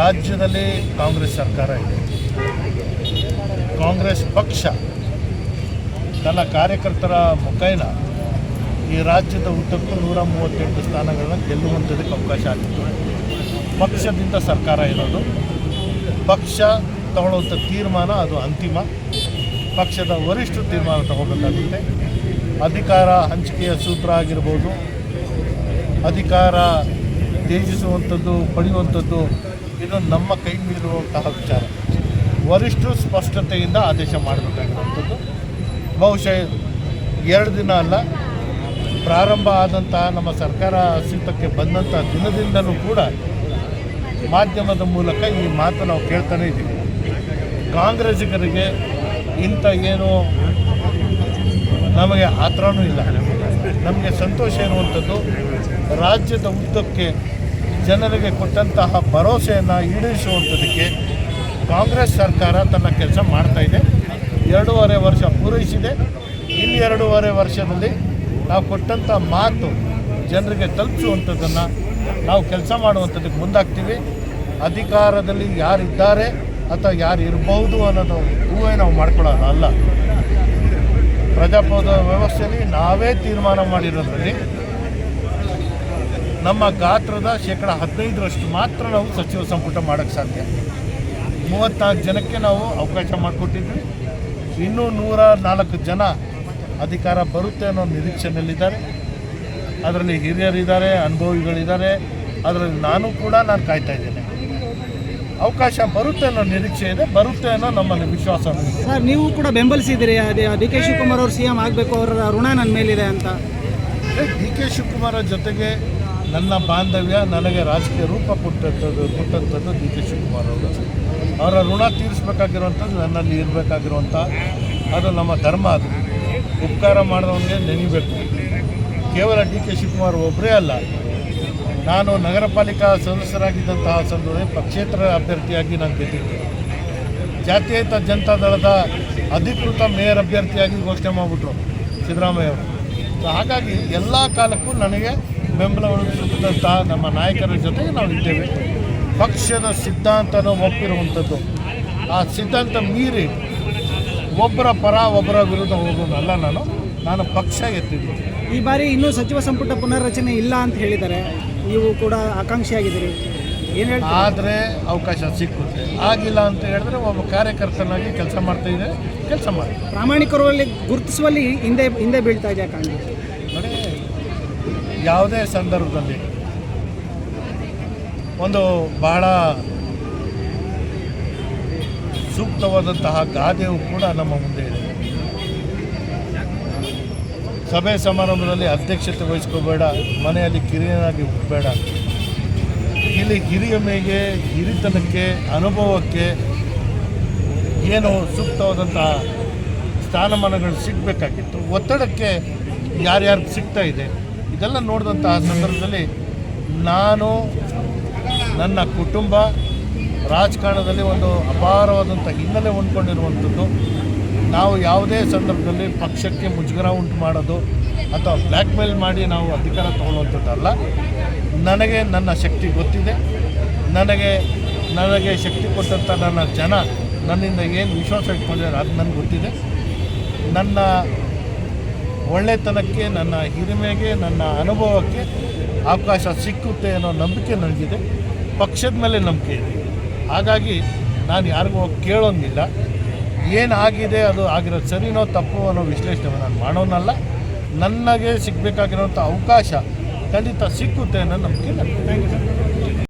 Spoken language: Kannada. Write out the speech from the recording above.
ರಾಜ್ಯದಲ್ಲಿ ಕಾಂಗ್ರೆಸ್ ಸರ್ಕಾರ ಇದೆ. ಕಾಂಗ್ರೆಸ್ ಪಕ್ಷ ತನ್ನ ಕಾರ್ಯಕರ್ತರ ಮುಖೇನ ಈ ರಾಜ್ಯದ ಉದ್ದಕ್ಕೂ ನೂರ ಮೂವತ್ತೆಂಟು ಸ್ಥಾನಗಳನ್ನು ಗೆಲ್ಲುವಂಥದಕ್ಕೆ ಅವಕಾಶ ಆಗಿತ್ತು ಪಕ್ಷದಿಂದ ಸರ್ಕಾರ ಇರೋದು. ಪಕ್ಷ ತಗೊಳ್ಳುವಂಥ ತೀರ್ಮಾನ ಅದು ಅಂತಿಮ. ಪಕ್ಷದ ವರಿಷ್ಠ ತೀರ್ಮಾನ ತಗೋಬೇಕಾಗುತ್ತೆ. ಅಧಿಕಾರ ಹಂಚಿಕೆಯ ಸೂತ್ರ ಆಗಿರ್ಬೋದು. ಅಧಿಕಾರ ತ್ಯಜಿಸುವಂಥದ್ದು, ಪಡೆಯುವಂಥದ್ದು ಇದು ನಮ್ಮ ಕೈ ಮೀರುವಂತಹ ವಿಚಾರ. ವರಿಷ್ಠರು ಸ್ಪಷ್ಟತೆಯಿಂದ ಆದೇಶ ಮಾಡಬೇಕಾಗಿರುವಂಥದ್ದು. ಬಹುಶಃ ಎರಡು ದಿನ ಅಲ್ಲ, ಪ್ರಾರಂಭ ಆದಂತಹ ನಮ್ಮ ಸರ್ಕಾರ ಅಸ್ತಿತ್ವಕ್ಕೆ ಬಂದಂಥ ದಿನದಿಂದಲೂ ಕೂಡ ಮಾಧ್ಯಮದ ಮೂಲಕ ಈ ಮಾತು ನಾವು ಕೇಳ್ತಾನೇ ಇದ್ದೀವಿ. ಕಾಂಗ್ರೆಸ್ಸಿಗರಿಗೆ ಇಂಥ ಏನು ನಮಗೆ ಆ ಥರನೂ ಇಲ್ಲ. ನಮಗೆ ಸಂತೋಷ ಇರುವಂಥದ್ದು ರಾಜ್ಯದ ಉದ್ದಕ್ಕೆ ಜನರಿಗೆ ಕೊಟ್ಟಂತಹ ಭರವಸೆಯನ್ನು ಈಡೇರಿಸುವಂಥದಕ್ಕೆ ಕಾಂಗ್ರೆಸ್ ಸರ್ಕಾರ ತನ್ನ ಕೆಲಸ ಮಾಡ್ತಾ ಇದೆ. ಎರಡೂವರೆ ವರ್ಷ ಪೂರೈಸಿದೆ. ಇನ್ನು ಎರಡೂವರೆ ವರ್ಷದಲ್ಲಿ ನಾವು ಕೊಟ್ಟಂಥ ಮಾತು ಜನರಿಗೆ ತಲುಪಿಸುವಂಥದ್ದನ್ನು ನಾವು ಕೆಲಸ ಮಾಡುವಂಥದ್ದಕ್ಕೆ ಮುಂದಾಗ್ತೀವಿ. ಅಧಿಕಾರದಲ್ಲಿ ಯಾರಿದ್ದಾರೆ ಅಥವಾ ಯಾರು ಇರಬಹುದು ಅನ್ನೋದು ಹೂವೇ ನಾವು ಮಾಡ್ಕೊಳ್ಳೋಣ ಅಲ್ಲ. ಪ್ರಜಾಪ್ರಭುತ್ವ ವ್ಯವಸ್ಥೆಯಲ್ಲಿ ನಾವೇ ತೀರ್ಮಾನ ಮಾಡಿರೋದ್ರಲ್ಲಿ ನಮ್ಮ ಗಾತ್ರದ ಶೇಕಡ ಹದಿನೈದರಷ್ಟು ಮಾತ್ರ ನಾವು ಸಚಿವ ಸಂಪುಟ ಮಾಡೋಕ್ಕೆ ಸಾಧ್ಯ. ಮೂವತ್ತ್ನಾಲ್ಕು ಜನಕ್ಕೆ ನಾವು ಅವಕಾಶ ಮಾಡಿಕೊಟ್ಟಿದ್ವಿ. ಇನ್ನೂ ನೂರ ನಾಲ್ಕು ಜನ ಅಧಿಕಾರ ಬರುತ್ತೆ ಅನ್ನೋ ನಿರೀಕ್ಷೆಯಲ್ಲಿದ್ದಾರೆ. ಅದರಲ್ಲಿ ಹಿರಿಯರಿದ್ದಾರೆ ಅನುಭವಿಗಳಿದ್ದಾರೆ. ಅದರಲ್ಲಿ ನಾನು ಕೂಡ ನಾನು ಕಾಯ್ತಾ ಇದ್ದೇನೆ. ಅವಕಾಶ ಬರುತ್ತೆ ಅನ್ನೋ ನಿರೀಕ್ಷೆ ಇದೆ ಬರುತ್ತೆ ಅನ್ನೋ ನಮ್ಮಲ್ಲಿ ವಿಶ್ವಾಸ ಸರ್ ನೀವು ಕೂಡ ಬೆಂಬಲಿಸಿದಿರಿ ಅದೇ ಡಿ ಕೆ ಶಿವಕುಮಾರ್ ಅವರು ಸಿ ಎಂ ಆಗಬೇಕು ಅವರ ಋಣ ನನ್ನ ಮೇಲಿದೆ ಅಂತ. ಡಿ ಕೆ ಶಿವಕುಮಾರ ಜೊತೆಗೆ ನನ್ನ ಬಾಂಧವ್ಯ ನನಗೆ ರಾಜಕೀಯ ರೂಪ ಕೊಟ್ಟಂಥದ್ದು ಕೊಟ್ಟಂಥದ್ದು ಡಿ ಕೆ ಶಿವಕುಮಾರ್ ಅವರು. ಅವರ ಋಣ ತೀರಿಸ್ಬೇಕಾಗಿರುವಂಥದ್ದು ನನ್ನಲ್ಲಿ ಇರಬೇಕಾಗಿರುವಂಥ, ಅದು ನಮ್ಮ ಧರ್ಮ ಅದು. ಉಪಕಾರ ಮಾಡಿದವನಿಗೆ ನೆನಿಬೇಕು. ಕೇವಲ ಡಿ ಕೆ ಶಿವಕುಮಾರ್ ಒಬ್ಬರೇ ಅಲ್ಲ. ನಾನು ನಗರ ಪಾಲಿಕಾ ಸದಸ್ಯರಾಗಿದ್ದಂತಹ ಸಂದರ್ಭದಲ್ಲಿ ಪಕ್ಷೇತರ ಅಭ್ಯರ್ಥಿಯಾಗಿ ನಾನು ಗೆದ್ದಿದ್ದೆ. ಜಾತ್ಯತೀತ ಜನತಾ ದಳದ ಅಧಿಕೃತ ಮೇಯರ್ ಅಭ್ಯರ್ಥಿಯಾಗಿ ಘೋಷಣೆ ಮಾಡಿಬಿಟ್ರು ಸಿದ್ದರಾಮಯ್ಯ ಅವರು. ಹಾಗಾಗಿ ಎಲ್ಲ ಕಾಲಕ್ಕೂ ನನಗೆ ಬೆಂಬಲ ಒದಗಿಸಿದಂಥ ನಮ್ಮ ನಾಯಕರ ಜೊತೆಗೆ ನಾವು ಇದ್ದೇವೆ. ಪಕ್ಷದ ಸಿದ್ಧಾಂತನೂ ಒಪ್ಪಿರುವಂಥದ್ದು. ಆ ಸಿದ್ಧಾಂತ ಮೀರಿ ಒಬ್ಬರ ಪರ ಒಬ್ಬರ ವಿರುದ್ಧ ಹೋಗೋದಲ್ಲ ನಾನು. ನಾನು ಪಕ್ಷ ಎತ್ತಿದ್ದೀನಿ ಈ ಬಾರಿ ಇನ್ನೂ ಸಚಿವ ಸಂಪುಟ ಪುನರ್ರಚನೆ ಇಲ್ಲ ಅಂತ ಹೇಳಿದ್ದಾರೆ. ನೀವು ಕೂಡ ಆಕಾಂಕ್ಷಿಯಾಗಿದ್ದೀರಿ ಏನು ಆದರೆ ಅವಕಾಶ ಸಿಕ್ಕುತ್ತೆ. ಆಗಿಲ್ಲ ಅಂತ ಹೇಳಿದ್ರೆ ಒಬ್ಬ ಕಾರ್ಯಕರ್ತನಾಗಿ ಕೆಲಸ ಮಾಡ್ತಾ ಇದೆ. ಕೆಲಸ ಮಾಡಿ. ಪ್ರಾಮಾಣಿಕರಲ್ಲಿ ಗುರುತಿಸುವಲ್ಲಿ ಹಿಂದೆ ಹಿಂದೆ ಬೀಳ್ತಾ ಇದೆ ಕಾಂಗ್ರೆಸ್ ಯಾವುದೇ ಸಂದರ್ಭದಲ್ಲಿ ಒಂದು ಬಹಳ ಸೂಕ್ತವಾದಂತಹ ಗಾದೆಯು ಕೂಡ ನಮ್ಮ ಮುಂದೆ ಇದೆ. ಸಭೆ ಸಮಾರಂಭದಲ್ಲಿ ಅಧ್ಯಕ್ಷತೆ ವಹಿಸ್ಕೋಬೇಡ, ಮನೆಯಲ್ಲಿ ಕಿರಿಯನಾಗಿ ಹುಟ್ಟಬೇಡ ಇಲ್ಲಿ ಹಿರಿಯಮೆಗೆ ಹಿರಿತನಕ್ಕೆ ಅನುಭವಕ್ಕೆ ಏನು ಸೂಕ್ತವಾದಂತಹ ಸ್ಥಾನಮಾನಗಳು ಸಿಗಬೇಕಾಗಿತ್ತು. ಒತ್ತಡಕ್ಕೆ ಯಾರ್ಯಾರು ಸಿಗ್ತಾ ಇದೆ? ಇದೆಲ್ಲ ನೋಡಿದಂತಹ ಸಂದರ್ಭದಲ್ಲಿ ನಾನು, ನನ್ನ ಕುಟುಂಬ, ರಾಜಕಾರಣದಲ್ಲಿ ಒಂದು ಅಪಾರವಾದಂಥ ಹಿನ್ನೆಲೆ ಹೊಂದ್ಕೊಂಡಿರುವಂಥದ್ದು. ನಾವು ಯಾವುದೇ ಸಂದರ್ಭದಲ್ಲಿ ಪಕ್ಷಕ್ಕೆ ಮುಜುಗರ ಉಂಟು ಮಾಡೋದು ಅಥವಾ ಬ್ಲ್ಯಾಕ್ ಮೇಲ್ ಮಾಡಿ ನಾವು ಅಧಿಕಾರ ತಗೊಳ್ಳುವಂಥದ್ದಲ್ಲ. ನನಗೆ ನನ್ನ ಶಕ್ತಿ ಗೊತ್ತಿದೆ. ನನಗೆ ನನಗೆ ಶಕ್ತಿ ಕೊಟ್ಟಂಥ ನನ್ನ ಜನ ನನ್ನಿಂದ ಏನು ವಿಶ್ವಾಸ ಇಟ್ಕೊಂಡಿದ್ದಾರೆ ಅದು ನನಗೆ ಗೊತ್ತಿದೆ. ನನ್ನ ಒಳ್ಳೆತನಕ್ಕೆ, ನನ್ನ ಹಿರಿಮೆಗೆ, ನನ್ನ ಅನುಭವಕ್ಕೆ ಅವಕಾಶ ಸಿಕ್ಕುತ್ತೆ ಅನ್ನೋ ನಂಬಿಕೆ ನನಗಿದೆ. ಪಕ್ಷದ ಮೇಲೆ ನಂಬಿಕೆ ಇದೆ. ಹಾಗಾಗಿ ನಾನು ಯಾರಿಗೂ ಕೇಳೋಂಗಿಲ್ಲ. ಏನಾಗಿದೆ, ಅದು ಆಗಿರೋದು ಸರಿನೋ ತಪ್ಪು ಅನ್ನೋ ವಿಶ್ಲೇಷಣೆ ನಾನು ಮಾಡೋನಲ್ಲ. ನನಗೆ ಸಿಗಬೇಕಾಗಿರೋಂಥ ಅವಕಾಶ ಖಂಡಿತ ಸಿಕ್ಕುತ್ತೆ ಅನ್ನೋ ನಂಬಿಕೆ ನನಗೆ